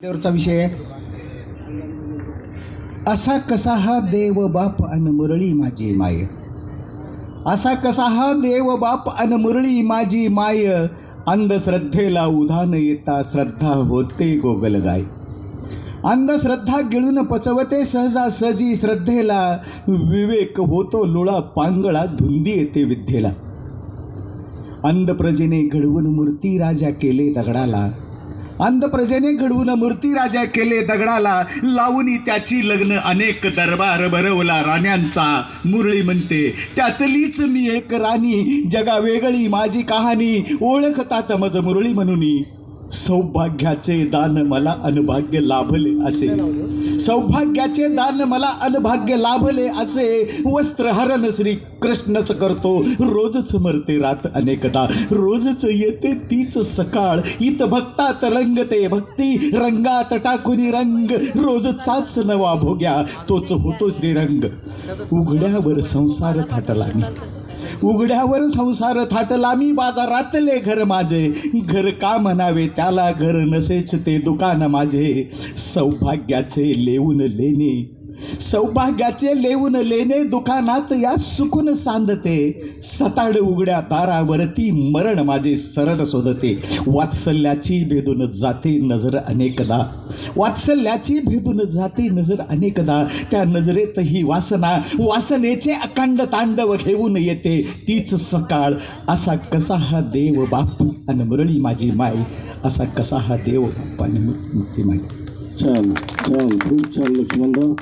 त्यावरचा विषय आहे. असा कसा हा देव बाप अन मुरळी माझी माय? असा कसा हा देव बाप अन मुरळी माझी माय? अंधश्रद्धेला उधान येता श्रद्धा होते गोगलगाय अंधश्रद्धा गिळून पचवते सहजासहजी श्रद्धेला. विवेक होतो लोळा पांगळा धुंदी येते विद्येला अंधप्रजेने घडवून मूर्ती राजा केले दगडाला. अंधप्रजेने घडवून मूर्ती राजा केले दगडाला लावून त्याची लग्न अनेक दरबार भरवला राण्यांचा. मुरळी म्हणते त्यातलीच मी एक राणी जगा वेगळी माझी कहाणी ओळखतात मज मुरळी म्हणून. सौभाग्याचे दान मला अनभाग्य लाभले असे. सौभाग्याचे दान मला अनभाग्य लाभले असे. वस्त्रहरण श्री कृष्णच करतो. रोजच मरते रात अनेकदा. रोजच येते तीच सकाळ. इत भक्तात रंगते भक्ती. रंगात टाकून रंग. रोजचाच नवा भोग्या. तोच होतो श्रीरंग. उघड्यावर संसार थाटला उघड्यावर संसार थाटला मी बाजारातले घर माझे. घर का म्हणावे त्याला घर नसेच ते दुकान माझे. सौभाग्याचे लेऊन लेणे सौभाग्याचे लेऊन लेणे दुकानात या सुकून सांधते सताड उघड्या तारावरती मरण माझे सरळ शोधते. वात्सल्याची भेदून जाते नजर अनेकदा. वात्सल्याची भेदून जाते नजर अनेकदा. त्या नजरेतही वासना वासनेचे अखंड तांडव घेऊन येते. तीच सकाळ असा कसा हा देव बाप आणि मुरळी माझी माय? असा कसा हा देव बाप आणि माझी माय? छान छान. खूप छान लक्ष्मणराव.